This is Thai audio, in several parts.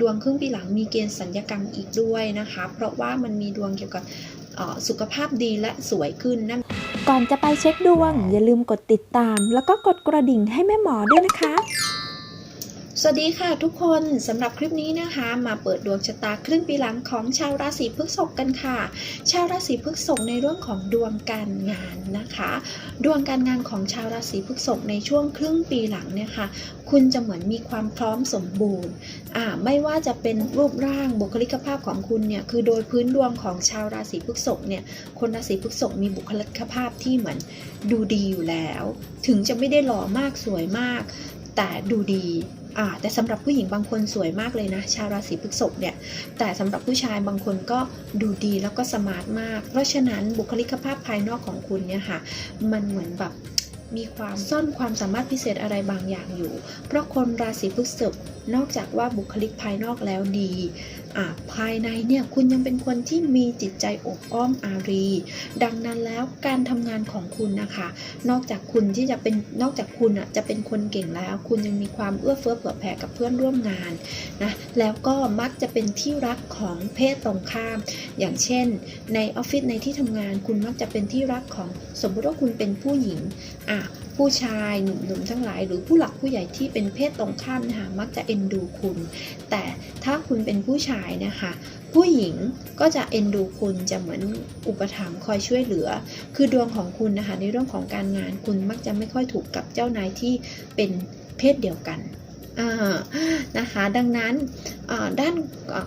ดวงครึ่งปีหลังมีเกณฑ์สัญญกรรมอีกด้วยนะคะ เพราะว่ามันมีดวงเกี่ยวกับสุขภาพดีและสวยขึ้นนั่นก่อนจะไปเช็คดวง อย่าลืมกดติดตาม แล้วก็กดกระดิ่งให้แม่หมอด้วยนะคะ สวัสดีค่ะทุกคนสำหรับคลิปนี้นะคะ มาเปิดดวงชะตาครึ่งปีหลังของชาวราศีพฤษภกันค่ะ ชาวราศีพฤษภในเรื่องของดวงการงานนะคะ ดวงการงานของชาวราศีพฤษภในช่วงครึ่งปีหลังเนี่ยค่ะ คุณจะเหมือนมีความพร้อมสมบูรณ์อ่าไม่ว่าจะเป็นรูปร่างบุคลิกภาพของคุณเนี่ยคือโดยพื้นดวงของชาวราศีพฤษภเนี่ยคนราศีพฤษภมีบุคลิกภาพที่เหมือนดูดีอยู่แล้ว ถึงจะไม่ได้หล่อมากสวยมาก แต่ดูดี อ่าแต่สำหรับผู้หญิงบางคนสวยมากเลยนะ ชาวราศีพฤษภเนี่ยแต่สำหรับผู้ชายบางคนก็ดูดีแล้วก็สมาร์ทมาก เพราะฉะนั้นบุคลิกภาพภายนอกของคุณเนี่ยค่ะมันเหมือนแบบมีความซ่อนความสามารถพิเศษอะไรบางอย่างอยู่ เพราะคนราศีพฤษภนอกจากว่าบุคลิกภายนอกแล้วดีอ่าภายในเนี่ยคุณยังเป็นคนที่มีจิตใจอบอ้อมอารี ดังนั้นแล้วการทำงานของคุณนะคะ นอกจากคุณที่จะเป็นนอกจากคุณอะจะเป็นคนเก่งแล้ว คุณยังมีความเอื้อเฟื้อเผื่อแผ่กับเพื่อนร่วมงานนะแล้วก็มักจะเป็นที่รักของเพศตรงข้าม อย่างเช่น ในออฟฟิศในที่ทำงานคุณมักจะเป็นที่รักของสมมติว่าคุณเป็นผู้หญิงอะ ผู้ชายหนุ่มๆทั้งหลาย หรือผู้หลักผู้ใหญ่ที่เป็นเพศตรงข้ามนะคะมักจะเอ็นดูคุณ แต่ถ้าคุณเป็นผู้ชายนะคะ ผู้หญิงก็จะเอ็นดูคุณจะเหมือนอุปถัมภ์คอยช่วยเหลือ คือดวงของคุณนะคะในเรื่องของการงานคุณมักจะไม่ค่อยถูกกับเจ้านายที่เป็นเพศเดียวกันนะคะดังนั้นด้าน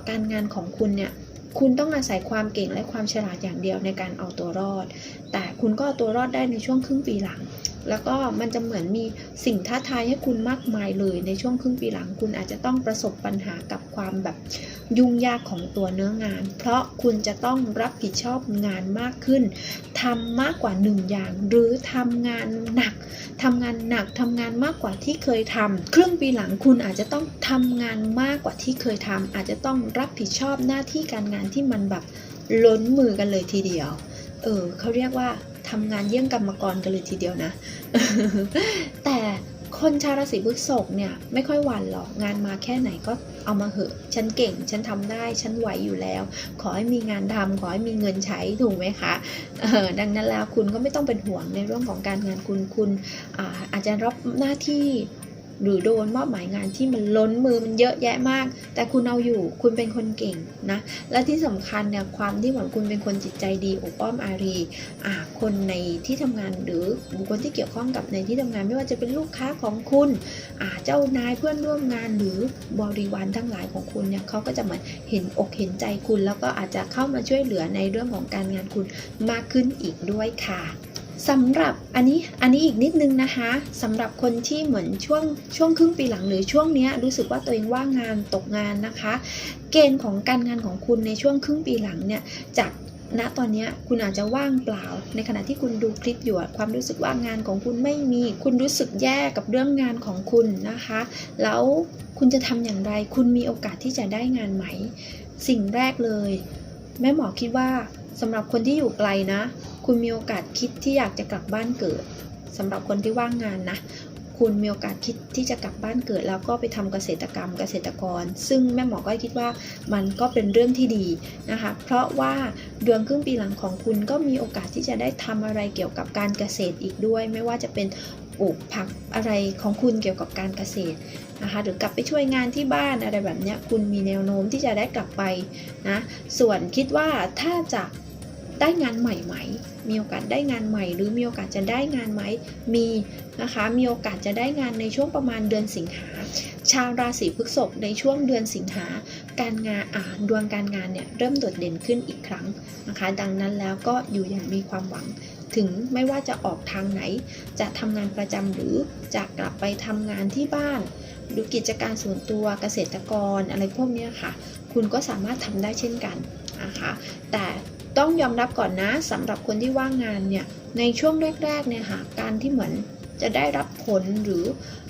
การงานของคุณเนี่ยคุณต้องอาศัยความเก่งและความฉลาดอย่างเดียวในการเอาตัวรอด แต่คุณก็เอาตัวรอดได้ในช่วงครึ่งปีหลัง แล้วก็มันจะเหมือนมีสิ่งท้าทายให้คุณมากมายเลย ในช่วงครึ่งปีหลังคุณอาจจะต้องประสบปัญหากับความแบบยุ่งยากของตัวเนื้องาน เพราะคุณจะต้องรับผิดชอบงานมากขึ้นทำมากกว่าหนึ่งอย่าง หรือทำงานหนักทำงานหนักทำงานมากกว่าที่เคยทำครึ่งปีหลังคุณอาจจะต้องทำงานมากกว่าที่เคยทำอาจจะต้องรับผิดชอบหน้าที่การงานที่มันแบบล้นมือกันเลยทีเดียว เออเขาเรียกว่า ทำงานเยี่ยงกรรมกรกันเลยทีเดียวนะ แต่คนชาวราศีพฤษภเนี่ยไม่ค่อยหวั่นหรอกงานมาแค่ไหนก็เอามาเหอะ ฉันเก่ง ฉันทำได้ ฉันไหวอยู่แล้ว ขอให้มีงานทำขอให้มีเงินใช้ถูกไหมคะดังนั้นแล้วคุณก็ไม่ต้องเป็นห่วงในเรื่องของการงานคุณคุณอาอาจจะรับหน้าที่ หรือโดนมอบหมายงานที่มันล้นมือมันเยอะแยะมาก แต่คุณเอาอยู่คุณเป็นคนเก่งนะ และที่สำคัญเนี่ยความที่เหมือนคุณเป็นคนจิตใจดีอบอ้อมอารีอ่าคนในที่ทำงานหรือบุคคลที่เกี่ยวข้องกับในที่ทำงานไม่ว่าจะเป็นลูกค้าของคุณอ่าเจ้านายเพื่อนร่วมงานหรือบริวารทั้งหลายของคุณเนี่ยเขาก็จะเหมือนเห็นอกเห็นใจคุณ แล้วก็อาจจะเข้ามาช่วยเหลือในเรื่องของการงานคุณมากขึ้นอีกด้วยค่ะ สำหรับอันนี้อันนี้อีกนิดนึงนะคะสำหรับคนที่เหมือนช่วงช่วงครึ่งปีหลังหรือช่วงนี้รู้สึกว่าตัวเองว่างงานตกงานนะคะ เกณฑ์ของการงานของคุณในช่วงครึ่งปีหลังเนี่ยจากณตอนนี้คุณอาจจะว่างเปล่า ในขณะที่คุณดูคลิปอยู่ความรู้สึกว่างานของคุณไม่มี คุณรู้สึกแย่กับเรื่องงานของคุณนะคะ แล้วคุณจะทำอย่างไร คุณมีโอกาสที่จะได้งานไหม สิ่งแรกเลย แม่หมอคิดว่า สำหรับคนที่อยู่ไกลนะ คุณมีโอกาสคิดที่อยากจะกลับบ้านเกิดสำหรับคนที่ว่างงานนะ คุณมีโอกาสคิดที่จะกลับบ้านเกิด แล้วก็ไปทำเกษตรกรรมเกษตรกร ซึ่งแม่หมอก็คิดว่ามันก็เป็นเรื่องที่ดีนะคะ เพราะว่าเดวงครึ่งปีหลังของคุณก็มีโอกาสที่จะได้ทำอะไรเกี่ยวกับการเกษตรอีกด้วย ไม่ว่าจะเป็นปลูกผักอะไรของคุณเกี่ยวกับการเกษตรนะคะหรือกลับไปช่วยงานที่บ้านอะไรแบบเนี้ยคุณมีแนวโน้มที่จะได้กลับไปนะส่วนคิดว่าถ้าจะ ได้งานใหม่ไหม มีโอกาสได้งานใหม่ หรือมีโอกาสจะได้งานไหม มีนะคะ มีโอกาสจะได้งานในช่วงประมาณเดือนสิงหา ชาวราศีพฤษภในช่วงเดือนสิงหา การงานอ่าดวงการงานเนี่ยเริ่มโดดเด่นขึ้นอีกครั้งนะคะ ดังนั้นแล้วก็อยู่อย่างมีความหวังถึงไม่ว่าจะออกทางไหน จะทำงานประจำหรือจะกลับไปทำงานที่บ้านหรือกิจการส่วนตัวเกษตรกรอะไรพวกนี้ค่ะ คุณก็สามารถทำได้เช่นกันนะคะแต่ ต้องยอมรับก่อนนะสำหรับคนที่ว่างงานเนี่ยในช่วงแรกๆเนี่ยค่ะการที่เหมือนจะได้รับผลหรือ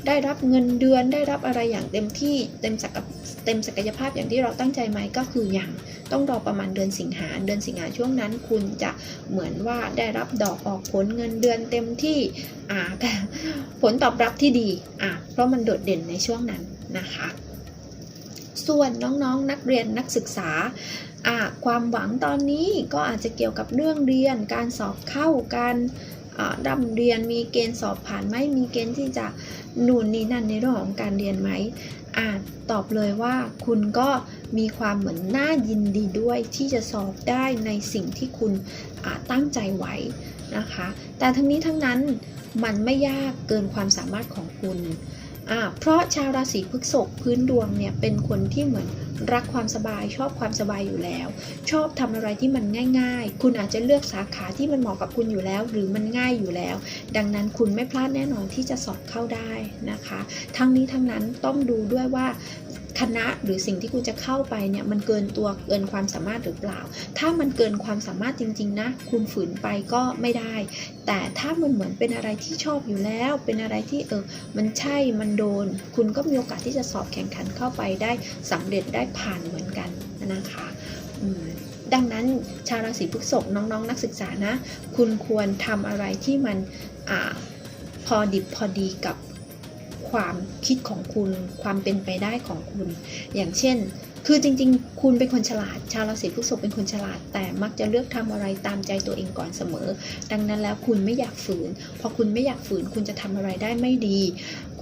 ได้รับเงินเดือนได้รับอะไรอย่างเต็มที่เต็มศักยเต็มศักยภาพอย่างที่เราตั้งใจไหมก็คืออย่างต้องรอประมาณเดือนสิงหาเดือนสิงหาช่วงนั้น คุณจะเหมือนว่าได้รับดอกออกผลเงินเดือนเต็มที่อ่าผลตอบรับที่ดีอะเพราะมันโดดเด่นในช่วงนั้นนะคะ ส่วนน้องๆนักเรียนนักศึกษา ความหวังตอนนี้ก็อาจจะเกี่ยวกับเรื่องเรียน การสอบเข้า การอ่าดำเรียน มีเกณฑ์สอบผ่านไหม มีเกณฑ์ที่จะนู่นนี่นั่นในเรื่องของการเรียนไหมอ่าตอบเลยว่าคุณก็มีความเหมือนน่ายินดีด้วยที่จะสอบได้ในสิ่งที่คุณตั้งใจไว้นะคะ แต่ทั้งนี้ทั้งนั้นมันไม่ยากเกินความสามารถของคุณ เพราะชาวราศีพฤษภพื้นดวงเนี่ยเป็นคนที่เหมือน รักความสบายชอบความสบายอยู่แล้ว ชอบทำอะไรที่มันง่าย ๆ คุณอาจจะเลือกสาขาที่มันเหมาะกับคุณอยู่แล้ว หรือมันง่ายอยู่แล้ว ดังนั้นคุณไม่พลาดแน่นอนที่จะสอบเข้าได้นะคะ ทั้งนี้ทั้งนั้นต้องดูด้วยว่า คณะหรือสิ่งที่คุณจะเข้าไปเนี่ยมันเกินตัวเกินความสามารถหรือเปล่า ถ้ามันเกินความสามารถจริง ๆ นะคุณฝืนไปก็ไม่ได้ แต่ถ้ามันเหมือนเป็นอะไรที่ชอบอยู่แล้ว เป็นอะไรที่เออมันใช่มันโดน คุณก็มีโอกาสที่จะสอบแข่งขันเข้าไปได้สำเร็จได้ผ่านเหมือนกันนะคะดังนั้นชาวราศีพฤษภน้องๆนักศึกษานะ คุณควรทำอะไรที่มันอาพอดิบพอดีกับ ความคิดของคุณ ความเป็นไปได้ของคุณ อย่างเช่น คือจริงๆ คุณเป็นคนฉลาด ชาวราศีพฤษภเป็นคนฉลาด แต่มักจะเลือกทำอะไรตามใจตัวเองก่อนเสมอ ดังนั้นแล้วคุณไม่อยากฝืน พอคุณไม่อยากฝืน คุณจะทำอะไรได้ไม่ดี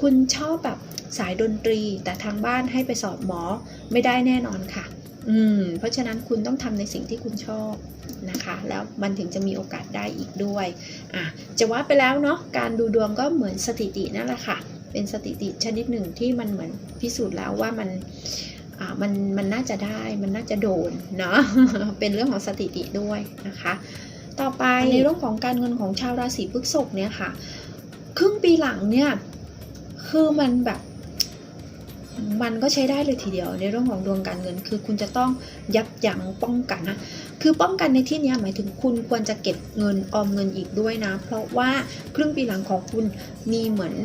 คุณชอบแบบสายดนตรี แต่ทางบ้านให้ไปสอบหมอไม่ได้แน่นอนค่ะ อืม เพราะฉะนั้นคุณต้องทำในสิ่งที่คุณชอบนะคะ แล้วมันถึงจะมีโอกาสได้อีกด้วย อะ จะว่าไปแล้วเนาะ การดูดวงก็เหมือนสถิตินั่นแหละค่ะ เป็นสถิติชนิดหนึ่งที่มันเหมือนพิสูจน์แล้วว่ามันมันมันน่าจะได้มันน่าจะโดนเนาะเป็นเรื่องของสถิติด้วยนะคะ ต่อไปในเรื่องของการเงินของชาวราศีพฤษภเนี่ยค่ะ ครึ่งปีหลังเนี่ยคือมันแบบมันก็ใช้ได้เลยทีเดียวในเรื่องของดวงการเงิน คือคุณจะต้องยับยั้งป้องกันนะคือป้องกันในที่นี้หมายถึงคุณควรจะเก็บเงินออมเงินอีกด้วยนะ เพราะว่าครึ่งปีหลังของคุณมีเหมือน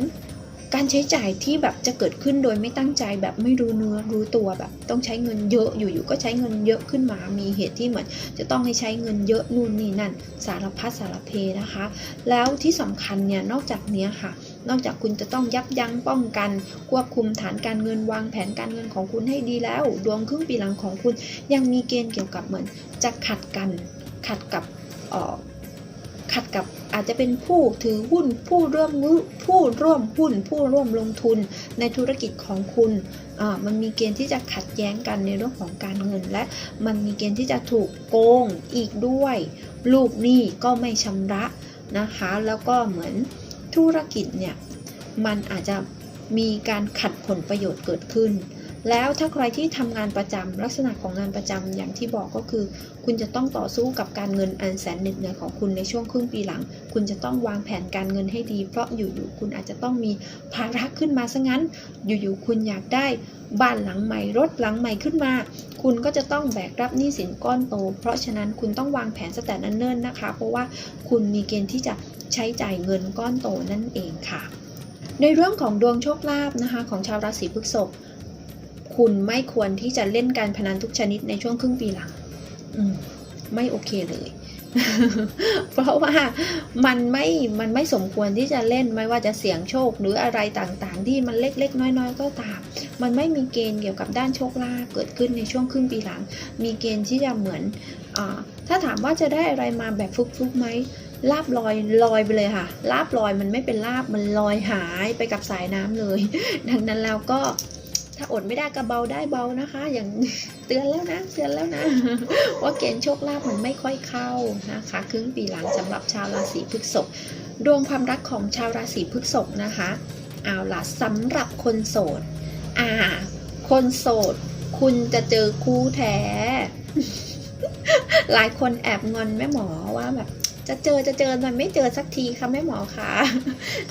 การใช้จ่ายที่แบบจะเกิดขึ้นโดยไม่ตั้งใจแบบไม่รู้เนื้อรู้ตัวแบบ ต้องใช้เงินเยอะอยู่ๆก็ใช้เงินเยอะขึ้นมา มีเหตุที่เหมือน จะต้องให้ใช้เงินเยอะนู่นนี่นั่น สารพัดสารเพนะคะ แล้วที่สำคัญเนี่ยนอกจากเนี้ยค่ะนอกจากคุณจะต้องยับยั้งป้องกัน ควบคุมฐานการเงินวางแผนการเงินของคุณให้ดีแล้ว ดวงครึ่งปีหลังของคุณยังมีเกณฑ์เกี่ยวกับเหมือน จะขัดกันขัดกับอ่อขัดกับ อาจจะเป็นผู้ถือหุ้นผู้ร่วมผู้ร่วมหุ้น ผู้ร่วมลงทุนในธุรกิจของคุณมันมีเกณฑ์ที่จะขัดแย้งกันในเรื่องของการเงิน และมันมีเกณฑ์ที่จะถูกโกงอีกด้วย ลูกหนี้ก็ไม่ชำระนะคะ แล้วก็เหมือนธุรกิจเนี่ยมันอาจจะมีการขัดผลประโยชน์เกิดขึ้น แล้วถ้าใครที่ทำงานประจำลักษณะของงานประจำอย่างที่บอกก็คือ คุณจะต้องต่อสู้กับการเงินอันแสนเหน็ดเหนื่อยของคุณในช่วงครึ่งปีหลัง คุณจะต้องวางแผนการเงินให้ดี เพราะอยู่ๆคุณอาจจะต้องมีภาระขึ้นมาซะงั้น อยู่ๆคุณอยากได้บ้านหลังใหม่รถหลังใหม่ขึ้นมา คุณก็จะต้องแบกรับหนี้สินก้อนโต เพราะฉะนั้นคุณต้องวางแผนสแต่นั้นเนิ่นๆนะคะ เพราะว่าคุณมีเกณฑ์ที่จะใช้จ่ายเงินก้อนโตนั่นเองค่ะ ในเรื่องของดวงโชคลาภนะคะ ของชาวราศีพฤษภ คุณไม่ควรที่จะเล่นการพนันทุกชนิดในช่วงครึ่งปีหลังมไม่โอเคเลย เพราะว่ามันไม่มันไม่สมควรที่จะเล่นไม่ว่าจะเสี่ยงโชคหรืออะไรต่างๆ ที่มันเล็กๆ น้อยๆ ก็ตาม มันไม่มีเกณฑ์เกี่ยวกับด้านโชคลาภเกิดขึ้นในช่วงครึ่งปีหลัง มีเกณฑ์ที่จะเหมือนอถ้าถามว่าจะได้อะไรมาแบบฟุกๆไหมลาบลอยลอยไปเลยค่ะลาบลอยมันไม่เป็นลาบมันลอยหายไปกับสายน้ำเลย ดังนั้นแล้วก็ ถ้าอดไม่ได้ก็เบาได้เบานะคะ อย่างเตือนแล้วนะเตือนแล้วนะว่าเกณฑ์โชคลาภมันไม่ค่อยเข้านะคะ ครึ่งปีหลังสำหรับชาวราศีพฤษภดวงความรักของชาวราศีพฤษภนะคะเอาล่ะสำหรับคนโสดอ่า คนโสด คุณจะเจอคู่แท้ หลายคนแอบงอนแม่หมอว่าแบบจะเจอจะเจอมันไม่เจอสักทีค่ะแม่หมอคะ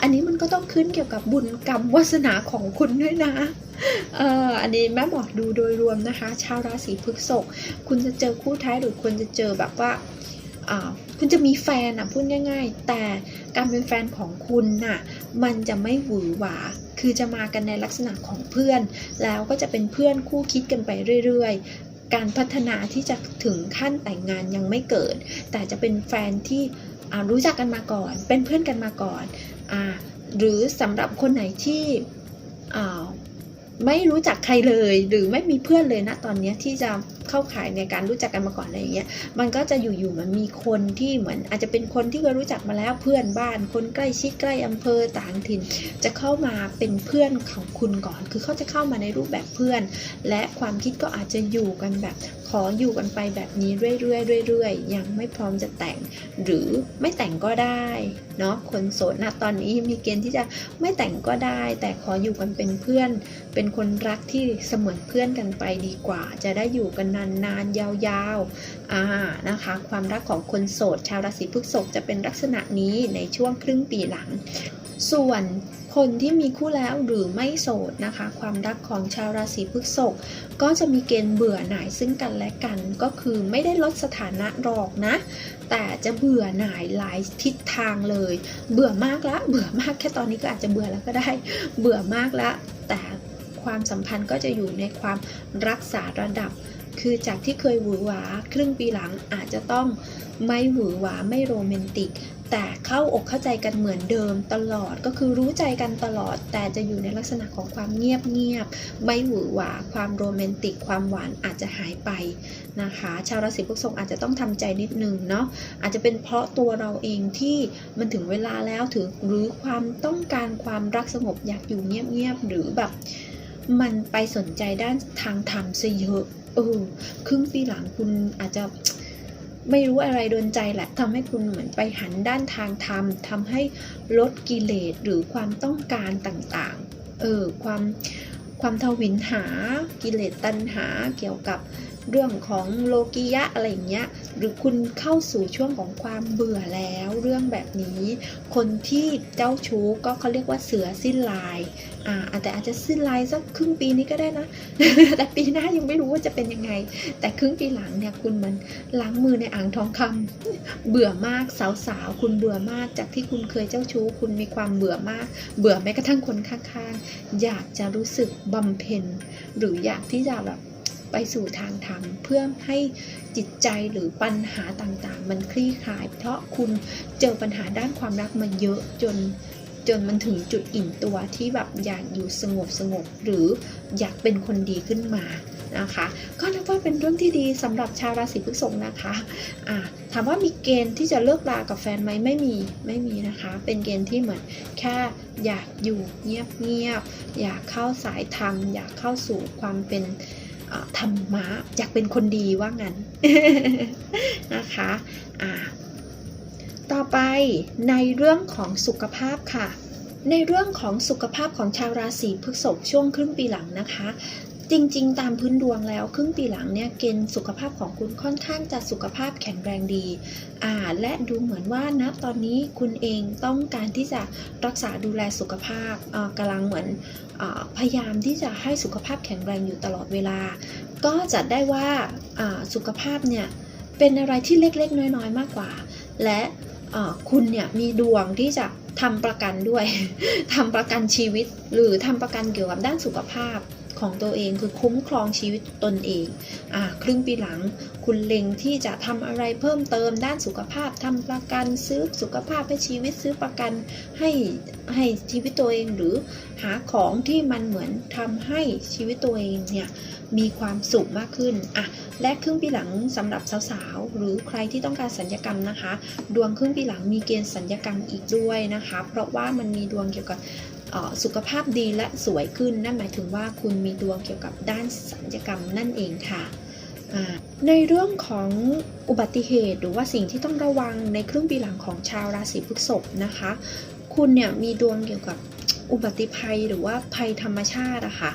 อันนี้มันก็ต้องขึ้นเกี่ยวกับบุญกรรมวาสนาของคุณด้วยนะ เอออันนี้แม่หมอดูโดยรวมนะคะ ชาวราศีพฤษภคุณจะเจอคู่ท้ายหรือคุณจะเจอแบบว่าคุณจะมีแฟนอะพูดง่าย ๆ แต่การเป็นแฟนของคุณน่ะมันจะไม่หวือหวา คือจะมากันในลักษณะของเพื่อน แล้วก็จะเป็นเพื่อนคู่คิดกันไปเรื่อยๆ การพัฒนาที่จะถึงขั้นแต่งงานยังไม่เกิด แต่จะเป็นแฟนที่รู้จักกันมาก่อน เป็นเพื่อนกันมาก่อนอหรือสำหรับคนไหนที่ ไม่รู้จักใครเลย หรือไม่มีเพื่อนเลยนะตอนนี้ที่จะ เข้าข่ายในการรู้จักกันมาก่อนอะไรอย่างเงี้ยมันก็จะอยู่ๆมันมีคนที่เหมือน อาจจะเป็นคนที่เคยรู้จักมาแล้วเพื่อนบ้าน คนใกล้ชิดใกล้อำเภอต่างถิ่น จะเข้ามาเป็นเพื่อนของคุณก่อน คือเขาจะเข้ามาในรูปแบบเพื่อน และความคิดก็อาจจะอยู่กันแบบขออยู่กันไปแบบนี้เรื่อยๆเรื่อยๆยังไม่พร้อมจะแต่ง หรือไม่แต่งก็ได้เนาะคนโสดนะตอนนี้มีเกณฑ์ที่จะไม่แต่งก็ได้ แต่ขออยู่กันเป็นเพื่อน เป็นคนรักที่เสมือนเพื่อนกันไปดีกว่า จะได้อยู่กันนานๆ ยาวๆอ่านะคะ ความรักของคนโสด ชาวราศีพฤษภจะเป็นลักษณะนี้ในช่วงครึ่งปีหลัง ส่วนคนที่มีคู่แล้วหรือไม่โสดนะคะ ความรักของชาวราศีพฤษภก็จะมีเกณฑ์เบื่อหน่ายซึ่งกันและกันก็คือไม่ได้ลดสถานะหรอกนะ แต่จะเบื่อหน่ายหลายทิศทางเลย เบื่อมากละเบื่อมากแค่ตอนนี้ก็อาจจะเบื่อแล้วก็ได้ เบื่อมากละแต่ความสัมพันธ์ก็จะอยู่ในความรักษาระดับ คือจากที่เคยหวือหวาครึ่งปีหลังอาจจะต้องไม่หวือหวาไม่โรแมนติก แต่เข้าอกเข้าใจกันเหมือนเดิมตลอดก็คือรู้ใจกันตลอด แต่จะอยู่ในลักษณะของความเงียบเงียบไม่หวือหวาความโรแมนติก ความหวานอาจจะหายไปนะคะ ชาวราศีพฤษภอาจจะต้องทำใจนิดนึงเนาะอาจจะเป็นเพราะตัวเราเองที่มันถึงเวลาแล้วถึงหรือความต้องการความรักสงบอยากอยู่เงียบๆหรือแบบมันไปสนใจด้านทางธรรมซะเยอะ เออครึ่งปีหลังคุณอาจจะไม่รู้อะไรโดนใจแหละทำให้คุณเหมือนไปหันด้านทางธรรมทำให้ลดกิเลสหรือความต้องการต่างๆ เออความความทวินหากิเลสตัณหาเกี่ยวกับ เรื่องของโลกิยะอะไรอย่างเงี้ยหรือคุณเข้าสู่ช่วงของความเบื่อแล้วเรื่องแบบนี้ คนที่เจ้าชู้ก็เขาเรียกว่าเสือสิ้นลายอ่าแต่อาจจะสิ้นลายสักครึ่งปีนี้ก็ได้นะ แต่ปีหน้ายังไม่รู้ว่าจะเป็นยังไง แต่ครึ่งปีหลังเนี่ยคุณมันล้างมือในอ่างทองคำเบื่อมากสาวๆคุณเบื่อมากจากที่คุณเคยเจ้าชู้ คุณมีความเบื่อมาก เบื่อแม้กระทั่งคนข้างๆ อยากจะรู้สึกบำเพ็ญหรืออยากที่จะแบบ ไปสู่ทางธรรมเพื่อให้จิตใจหรือปัญหาต่างๆ มันคลี่คลาย เพราะคุณเจอปัญหาด้านความรักมาเยอะจนจนมันถึงจุดอิ่มตัวที่แบบอยากอยู่สงบสงบหรืออยากเป็นคนดีขึ้นมานะคะ ก็นับว่าเป็นเรื่องที่ดีสำหรับชาวราศีพฤษภนะคะอ่าถามว่ามีเกณฑ์ที่จะเลิกรากับแฟนไหมไม่มีไม่มีนะคะ เป็นเกณฑ์ที่เหมือนแค่อยากอยู่เงียบเงียบๆอยากเข้าสายธรรมอยากเข้าสู่ความเป็น ธรรมะอยากเป็นคนดีว่างั้นนะคะอ่าต่อไปในเรื่องของสุขภาพค่ะ ในเรื่องของสุขภาพของชาวราศีพฤษภช่วงครึ่งปีหลังนะคะ จริงๆ ตามพื้นดวงแล้ว ครึ่งปีหลังเนี่ยเกณฑ์สุขภาพของคุณค่อนข้างจะสุขภาพแข็งแรงดีอ่าและดูเหมือนว่าณตอนนี้คุณเองต้องการที่จะรักษาดูแลสุขภาพอ่ากำลังเหมือนอพยายามที่จะให้สุขภาพแข็งแรงอยู่ตลอดเวลา ก็จัดได้ว่าสุขภาพเนี่ยเป็นอะไรที่เล็กๆ น้อยๆ มากกว่า และคุณเนี่ยมีดวงที่จะทำประกันด้วย ทำประกันชีวิต หรือทำประกันเกี่ยวกับด้านสุขภาพ ของตัวเองคือคุ้มครองชีวิตตนเองอ่าครึ่งปีหลัง คุณเล็งที่จะทำอะไรเพิ่มเติมด้านสุขภาพทำประกันซื้อสุขภาพให้ชีวิตซื้อประกันให้ให้ชีวิตตัวเองหรือหาของที่มันเหมือนทำให้ชีวิตตัวเองเนี่ยมีความสุขมากขึ้นอะและครึ่งปีหลังสำหรับสาวๆ หรือใครที่ต้องการสัญญกรรมนะคะ ดวงครึ่งปีหลังมีเกณฑ์สัญญกรรมอีกด้วยนะคะ เพราะว่ามันมีดวงเกี่ยวกับ สุขภาพดีและสวยขึ้น นั่นหมายถึงว่าคุณมีดวงเกี่ยวกับด้านสัญญกรรมนั่นเองค่ะในเรื่องของอุบัติเหตุหรือว่าสิ่งที่ต้องระวังในครึ่งปีหลังของชาวราศีพฤษภนะคะ คุณเนี่ยมีดวงเกี่ยวกับอุบัติภัยหรือว่าภัยธรรมชาติอะค่ะ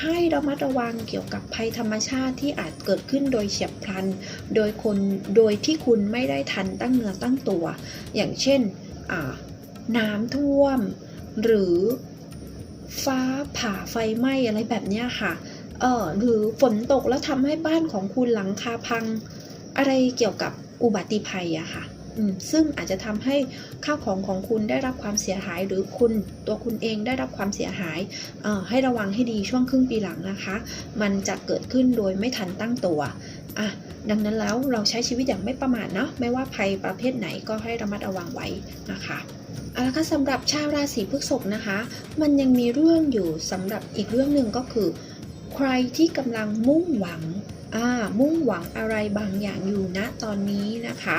ให้ระมัดระวังเกี่ยวกับภัยธรรมชาติที่อาจเกิดขึ้นโดยเฉียบพลัน โดยคนโดยที่คุณไม่ได้ทันตั้งเนื้อตั้งตัว อย่างเช่นน้ำท่วม หรือฟ้าผ่าไฟไหม้อะไรแบบนี้ค่ะ เออหรือฝนตกแล้วทำให้บ้านของคุณหลังคาพัง อะไรเกี่ยวกับอุบัติภัยอะค่ะซึ่งอาจจะทำให้ข้าวของของคุณได้รับความเสียหาย หรือคุณตัวคุณเองได้รับความเสียหายออให้ระวังให้ดีช่วงครึ่งปีหลังนะคะ มันจะเกิดขึ้นโดยไม่ทันตั้งตัวอะดังนั้นแล้วเราใช้ชีวิตอย่างไม่ประมาทเนาะไม่ว่าภัยประเภทไหนก็ให้ระมัดระวังไว้นะคะ เอาละค่ะสำหรับชาวราศีพฤษภนะคะ มันยังมีเรื่องอยู่สำหรับอีกเรื่องหนึ่งก็คือ ใครที่กำลังมุ่งหวังอ่ามุ่งหวังอะไรบางอย่างอยู่ณตอนนี้นะคะ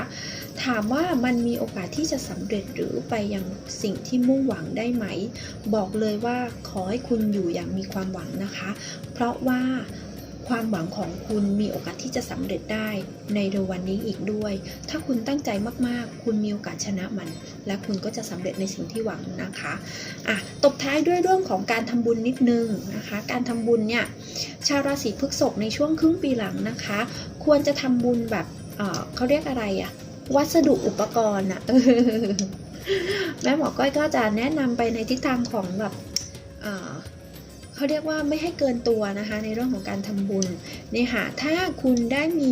ถามว่ามันมีโอกาสที่จะสำเร็จหรือไปยังสิ่งที่มุ่งหวังได้ไหม บอกเลยว่าขอให้คุณอยู่อย่างมีความหวังนะคะ เพราะว่า ความหวังของคุณมีโอกาสที่จะสำเร็จได้ ในเร็ววันนี้อีกด้วย ถ้าคุณตั้งใจมากๆ คุณมีโอกาสชนะมัน และคุณก็จะสำเร็จในสิ่งที่หวังนะคะอะตบท้ายด้วยเรื่องของการทำบุญนิดนึงนะคะ การทำบุญเนี่ยชาวราศีพฤษภในช่วงครึ่งปีหลังนะคะ ควรจะทำบุญแบบเเขาเรียกอะไรอะวัสดุอุปกรณ์อะแม่หมอก้อยก็จะแนะนำไปในทิศทางของแบบ เขาเรียกว่าไม่ให้เกินตัวนะคะ ในเรื่องของการทำบุญนี่ค่ะถ้าคุณได้มี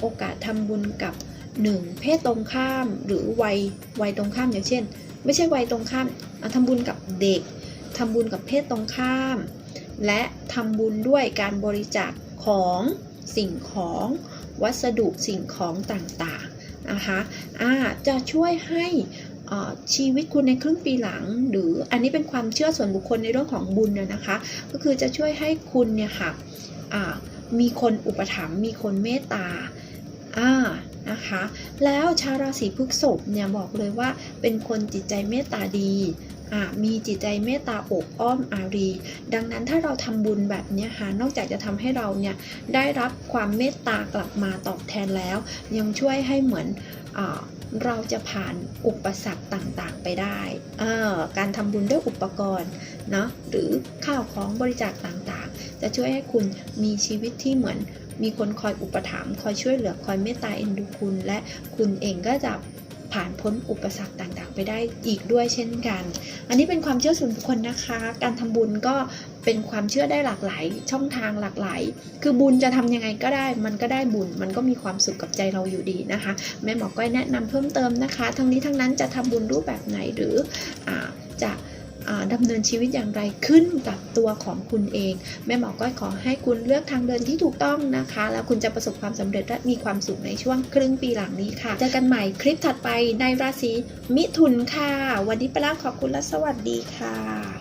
โอกาสทำบุญกับหนึ่งเพศตรงข้ามหรือวัยวัยตรงข้ามอย่างเช่น ไม่ใช่วัยตรงข้ามอะทำบุญกับเด็กทำบุญกับเพศตรงข้าม และทำบุญด้วยการบริจาคของสิ่งของวัสดุสิ่งของต่างๆนะคะอ่าจะช่วยให้ ชีวิตคุณในครึ่งปีหลัง หรืออันนี้เป็นความเชื่อส่วนบุคคลในเรื่องของบุญนะนะคะ ก็คือจะช่วยให้คุณเนี่ยค่ะมีคนอุปถัมภ์มีคนเมตตาอ่านะคะแล้วชาวราศีพฤษภเนี่ยบอกเลยว่าเป็นคนจิตใจเมตตาดีมีจิตใจเมตตาอบอ้อมอารี ดังนั้นถ้าเราทำบุญแบบนี้ค่ะนอกจากจะทำให้เราเนี่ยได้รับความเมตตากลับมาตอบแทนแล้ว ยังช่วยให้เหมือนอ เราจะผ่านอุปสรรคต่างๆไปได้การทำบุญด้วยอุปกรณ์เนาะหรือข้าวของบริจาคต่างๆ จะช่วยให้คุณมีชีวิตที่เหมือน มีคนคอยอุปถัมภ์คอยช่วยเหลือคอยเมตตาเอ็นดูคุณ และคุณเองก็จะผ่านพ้นอุปสรรคต่างๆ ไปได้อีกด้วยเช่นกัน อันนี้เป็นความเชื่อส่วนบุคคลนะคะ การทำบุญก็ เป็นความเชื่อได้หลากหลาย ช่องทางหลากหลาย คือบุญจะทำยังไงก็ได้ มันก็ได้บุญ มันก็มีความสุขกับใจเราอยู่ดีนะคะ แม่หมอก้อยแนะนำเพิ่มเติมนะคะ ทั้งนี้ทั้งนั้นจะทำบุญรูปแบบไหนหรืออจะอ่าดำเนินชีวิตอย่างไรขึ้นกับตัวของคุณเอง แม่หมอก้อยขอให้คุณเลือกทางเดินที่ถูกต้องนะคะ แล้วคุณจะประสบความสำเร็จและมีความสุขในช่วงครึ่งปีหลังนี้ค่ะเจอกันใหม่คลิปถัดไปในราศีมิถุนค่ะ วันนี้ไปแล้วขอบคุณและสวัสดีค่ะ